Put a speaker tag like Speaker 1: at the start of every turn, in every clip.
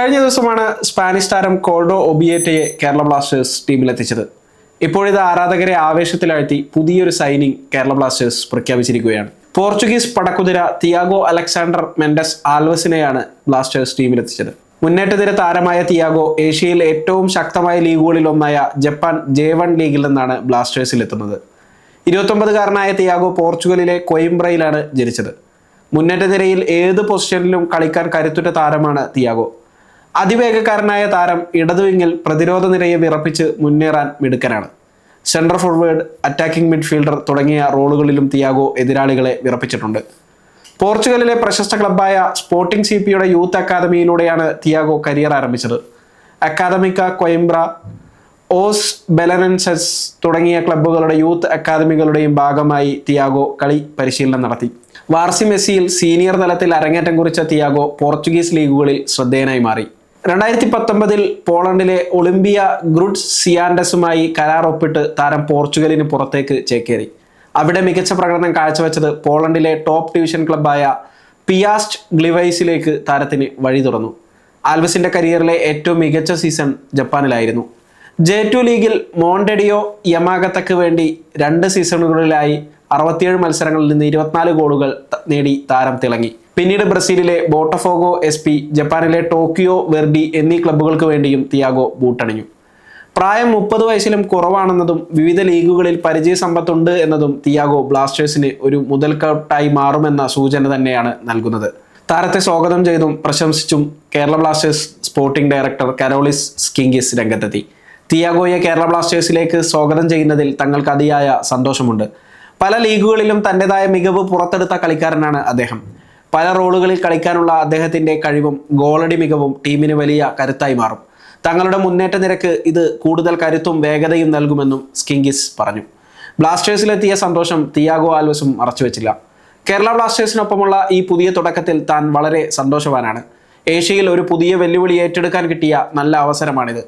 Speaker 1: കഴിഞ്ഞ ദിവസമാണ് സ്പാനിഷ് താരം കോൾഡോ ഒബിയേറ്റയെ കേരള ബ്ലാസ്റ്റേഴ്സ് ടീമിലെത്തിച്ചത്. ഇപ്പോഴിത് ആരാധകരെ ആവേശത്തിലാഴ്ത്തി പുതിയൊരു സൈനിങ് കേരള ബ്ലാസ്റ്റേഴ്സ് പ്രഖ്യാപിച്ചിരിക്കുകയാണ്. പോർച്ചുഗീസ് പടക്കുതിര തിയാഗോ അലക്സാണ്ടർ മെൻഡസ് ആൽവസിനെയാണ് ബ്ലാസ്റ്റേഴ്സ് ടീമിലെത്തിച്ചത്. മുന്നേറ്റതിര താരമായ തിയാഗോ ഏഷ്യയിൽ ഏറ്റവും ശക്തമായ ലീഗുകളിൽ ഒന്നായ ജപ്പാൻ ജെ വൺ ലീഗിൽ നിന്നാണ് ബ്ലാസ്റ്റേഴ്സിൽ എത്തുന്നത് ഇരുപത്തൊമ്പതുകാരനായ തിയാഗോ പോർച്ചുഗലിലെ കൊയിംബ്രയിലാണ് ജനിച്ചത്. മുന്നേറ്റ നിരയിൽ ഏത് പൊസിഷനിലും കളിക്കാൻ കരുത്തുറ്റ താരമാണ് തിയാഗോ. അതിവേഗക്കാരനായ താരം ഇടതുവിങ്ങിൽ പ്രതിരോധ നിരയെ വിറപ്പിച്ച് മുന്നേറാൻ മിടുക്കനാണ്. സെൻട്രൽ ഫോർവേഡ് അറ്റാക്കിംഗ് മിഡ്ഫീൽഡർ തുടങ്ങിയ റോളുകളിലും തിയാഗോ എതിരാളികളെ വിറപ്പിച്ചിട്ടുണ്ട്. പോർച്ചുഗലിലെ പ്രശസ്ത ക്ലബ്ബായ സ്പോർട്ടിംഗ് സി പിയുടെ യൂത്ത് അക്കാദമിയിലൂടെയാണ് തിയാഗോ കരിയർ ആരംഭിച്ചത്. അക്കാദമിക്ക കൊയംബ്ര ഓസ് ബെലനൻസസ് തുടങ്ങിയ ക്ലബ്ബുകളുടെ യൂത്ത് അക്കാദമികളുടെയും ഭാഗമായി തിയാഗോ കളി പരിശീലനം നടത്തി. വാർസി മെസ്സിയിൽ സീനിയർ തലത്തിൽ അരങ്ങേറ്റം കുറിച്ച തിയാഗോ പോർച്ചുഗീസ് ലീഗുകളിൽ ശ്രദ്ധേയനായി മാറി. രണ്ടായിരത്തി പത്തൊമ്പതിൽ പോളണ്ടിലെ ഒളിമ്പിയ ഗ്രൂഡ് സിയാൻഡസുമായി കരാർ ഒപ്പിട്ട് താരം പോർച്ചുഗലിന് പുറത്തേക്ക് ചേക്കേറി. അവിടെ മികച്ച പ്രകടനം കാഴ്ചവെച്ചത് പോളണ്ടിലെ ടോപ്പ് ഡിവിഷൻ ക്ലബ്ബായ പിയാസ്റ്റ് ഗ്ലിവൈസിലേക്ക് താരത്തിന് വഴി തുറന്നു. ആൽവസിന്റെ കരിയറിലെ ഏറ്റവും മികച്ച സീസൺ ജപ്പാനിലായിരുന്നു. ജെ ടു ലീഗിൽ മോണ്ടെഡിയോ യമാഗത്തക്ക് വേണ്ടി രണ്ട് സീസണുകളിലായി അറുപത്തിയേഴ് മത്സരങ്ങളിൽ നിന്ന് ഇരുപത്തിനാല് ഗോളുകൾ നേടി താരം തിളങ്ങി. പിന്നീട് ബ്രസീലിലെ ബോട്ടഫോഗോ എസ് പി ജപ്പാനിലെ ടോക്കിയോ വെർഡി എന്നീ ക്ലബ്ബുകൾക്ക് വേണ്ടിയും തിയാഗോ ബൂട്ടണിഞ്ഞു. പ്രായം മുപ്പത് വയസ്സിലും കുറവാണെന്നതും വിവിധ ലീഗുകളിൽ പരിചയ സമ്പത്തുണ്ട് എന്നതും തിയാഗോ ബ്ലാസ്റ്റേഴ്സിന് ഒരു മുതൽക്കട്ടായി മാറുമെന്ന സൂചന തന്നെയാണ് നൽകുന്നത്. താരത്തെ സ്വാഗതം ചെയ്തും പ്രശംസിച്ചും Kerala Blasters sporting director Karolis Skinkys രംഗത്തെത്തി. തിയാഗോയെ കേരള ബ്ലാസ്റ്റേഴ്സിലേക്ക് സ്വാഗതം ചെയ്യുന്നതിൽ തങ്ങൾക്ക് അതിയായ സന്തോഷമുണ്ട്. പല ലീഗുകളിലും തന്റെതായ മികവ് പുറത്തെടുത്ത കളിക്കാരനാണ് അദ്ദേഹം. പല റോളുകളിൽ കളിക്കാനുള്ള അദ്ദേഹത്തിന്റെ കഴിവും ഗോളടി മികവും ടീമിന് വലിയ കരുത്തായി മാറും. തങ്ങളുടെ മുന്നേറ്റ നിരക്ക് ഇത് കൂടുതൽ കരുത്തും വേഗതയും നൽകുമെന്നും സ്കിങ്കിസ് പറഞ്ഞു. ബ്ലാസ്റ്റേഴ്സിലെത്തിയ സന്തോഷം തിയാഗോ ആൽവസും മറച്ചുവെച്ചില്ല. കേരള ബ്ലാസ്റ്റേഴ്സിനൊപ്പമുള്ള ഈ പുതിയ തുടക്കത്തിൽ താൻ വളരെ സന്തോഷവാനാണ്. ഏഷ്യയിൽ ഒരു പുതിയ വെല്ലുവിളി ഏറ്റെടുക്കാൻ കിട്ടിയ നല്ല അവസരമാണിത്.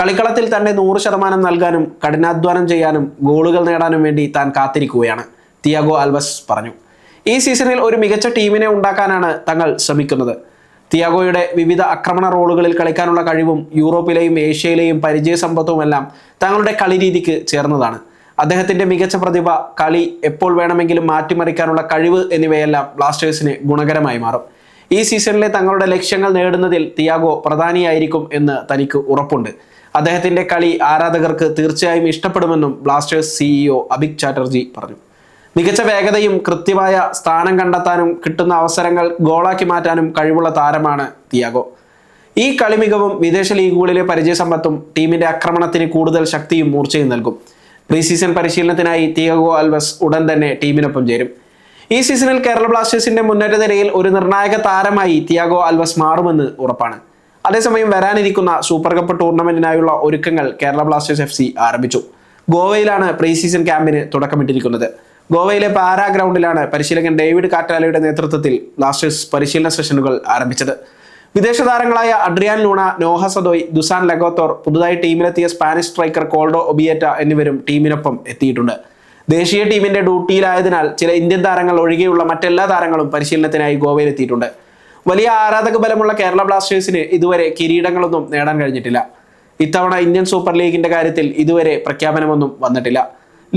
Speaker 1: കളിക്കളത്തിൽ തന്നെ നൂറ് ശതമാനം നൽകാനും കഠിനാധ്വാനം ചെയ്യാനും ഗോളുകൾ നേടാനും വേണ്ടി താൻ കാത്തിരിക്കുകയാണ് തിയാഗോ ആൽവസ് പറഞ്ഞു. ഈ സീസണിൽ ഒരു മികച്ച ടീമിനെ ഉണ്ടാക്കാനാണ് തങ്ങൾ ശ്രമിക്കുന്നത്. തിയാഗോയുടെ വിവിധ ആക്രമണ റോളുകളിൽ കളിക്കാനുള്ള കഴിവും യൂറോപ്പിലെയും ഏഷ്യയിലെയും പരിചയസമ്പത്തുമെല്ലാം തങ്ങളുടെ കളിരീതിക്ക് ചേർന്നതാണ്. അദ്ദേഹത്തിന്റെ മികച്ച പ്രതിഭ കളി എപ്പോൾ വേണമെങ്കിലും മാറ്റിമറിക്കാനുള്ള കഴിവ് എന്നിവയെല്ലാം ബ്ലാസ്റ്റേഴ്സിന് ഗുണകരമായി മാറും. ഈ സീസണിലെ തങ്ങളുടെ ലക്ഷ്യങ്ങൾ നേടുന്നതിൽ തിയാഗോ പ്രധാനിയായിരിക്കും എന്ന് തനിക്ക് ഉറപ്പുണ്ട്. അദ്ദേഹത്തിന്റെ കളി ആരാധകർക്ക് തീർച്ചയായും ഇഷ്ടപ്പെടുമെന്നും ബ്ലാസ്റ്റേഴ്സ് സിഇഒ അഭിക് ചാറ്റർജി പറഞ്ഞു. മികച്ച വേഗതയും കൃത്യമായ സ്ഥാനം കണ്ടെത്താനും കിട്ടുന്ന അവസരങ്ങൾ ഗോളാക്കി മാറ്റാനും കഴിവുള്ള താരമാണ് തിയാഗോ. ഈ കളിമികവും വിദേശ ലീഗുകളിലെ പരിചയസമ്പത്തും ടീമിന്റെ ആക്രമണത്തിന് കൂടുതൽ ശക്തിയും മൂർച്ചയും നൽകും. പ്രീ സീസൺ പരിശീലനത്തിനായി തിയാഗോ ആൽവസ് ഉടൻ തന്നെ ടീമിനൊപ്പം ചേരും. ഈ സീസണിൽ കേരള ബ്ലാസ്റ്റേഴ്സിന്റെ മുന്നേറ്റ നിരയിൽ ഒരു നിർണായക താരമായി തിയാഗോ ആൽവസ് മാറുമെന്ന് ഉറപ്പാണ്. അതേസമയം വരാനിരിക്കുന്ന സൂപ്പർ കപ്പ് ടൂർണമെന്റിനായുള്ള ഒരുക്കങ്ങൾ കേരള ബ്ലാസ്റ്റേഴ്സ് എഫ് ആരംഭിച്ചു. ഗോവയിലാണ് പ്രീ സീസൺ ക്യാമ്പിന് തുടക്കമിട്ടിരിക്കുന്നത്. ഗോവയിലെ പാരാ ഗ്രൗണ്ടിലാണ് പരിശീലകൻ ഡേവിഡ് കാറ്റാലയുടെ നേതൃത്വത്തിൽ ബ്ലാസ്റ്റേഴ്സ് പരിശീലന സെഷനുകൾ ആരംഭിച്ചത്. വിദേശ താരങ്ങളായ Adrian Luna Noah Sadaoui Dusan Lagator പുതുതായി ടീമിലെത്തിയ സ്പാനിഷ് സ്ട്രൈക്കർ കോൾഡോ ഒബിയേറ്റ എന്നിവരും ടീമിനൊപ്പം എത്തിയിട്ടുണ്ട്. ദേശീയ ടീമിന്റെ ഡ്യൂട്ടിയിലായതിനാൽ ചില ഇന്ത്യൻ താരങ്ങൾ ഒഴികെയുള്ള മറ്റെല്ലാ താരങ്ങളും പരിശീലനത്തിനായി ഗോവയിലെത്തിയിട്ടുണ്ട്. വലിയ ആരാധക ബലമുള്ള കേരള ബ്ലാസ്റ്റേഴ്സിന് ഇതുവരെ കിരീടങ്ങളൊന്നും നേടാൻ കഴിഞ്ഞിട്ടില്ല. ഇത്തവണ ഇന്ത്യൻ സൂപ്പർ ലീഗിന്റെ കാര്യത്തിൽ ഇതുവരെ പ്രഖ്യാപനമൊന്നും വന്നിട്ടില്ല.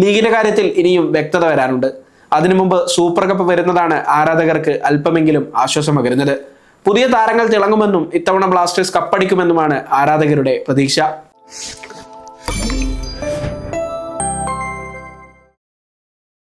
Speaker 1: ലീഗിന്റെ കാര്യത്തിൽ ഇനിയും വ്യക്തത വരാനുണ്ട്. അതിനു മുമ്പ് സൂപ്പർ കപ്പ് വരുന്നതാണ് ആരാധകർക്ക് അല്പമെങ്കിലും ആശ്വാസം പകരുന്നത് പുതിയ താരങ്ങൾ തിളങ്ങുമെന്നും ഇത്തവണ ബ്ലാസ്റ്റേഴ്സ് കപ്പടിക്കുമെന്നുമാണ് ആരാധകരുടെ പ്രതീക്ഷ.